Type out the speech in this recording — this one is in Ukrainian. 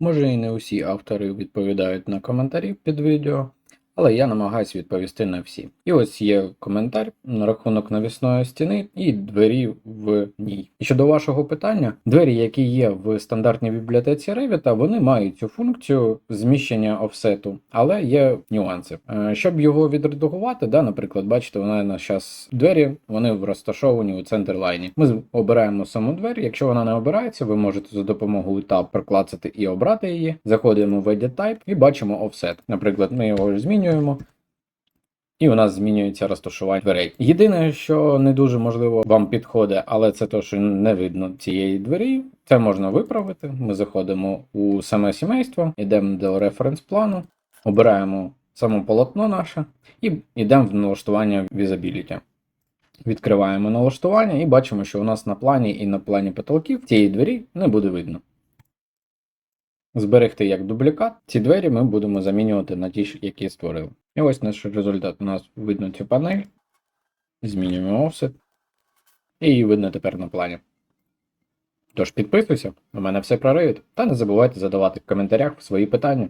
Може і не усі автори відповідають на коментарі під відео, але я намагаюся відповісти на всі. І ось є коментар на рахунок навісної стіни і двері в ній. І щодо вашого питання, двері, які є в стандартній бібліотеці Revit, вони мають цю функцію зміщення офсету, але є нюанси. Е, Щоб його відредагувати, да, наприклад, бачите, вона на зараз двері, вони розташовані у центрлайні. Ми обираємо саму двері. Якщо вона не обирається, ви можете за допомогою Tab проклацати і обрати її. Заходимо в Edit Type і бачимо офсет. Наприклад, ми його змінюємо. І у нас змінюється розташування дверей. Єдине, що не дуже можливо вам підходить, але це то, що не видно цієї двері. Це можна виправити. Ми заходимо у саме сімейство, йдемо до референс плану, обираємо саме полотно наше і йдемо в налаштування Visibility. Відкриваємо налаштування і бачимо, що у нас на плані і на плані потолків цієї двері не буде видно. Зберегти як дублікат. Ці двері ми будемо замінювати на ті, які створили. І ось наш результат. У нас видно цю панель. Змінюємо офсет. І її видно тепер на плані. Тож підписуйся, у мене все про Revit, та не забувайте задавати в коментарях свої питання.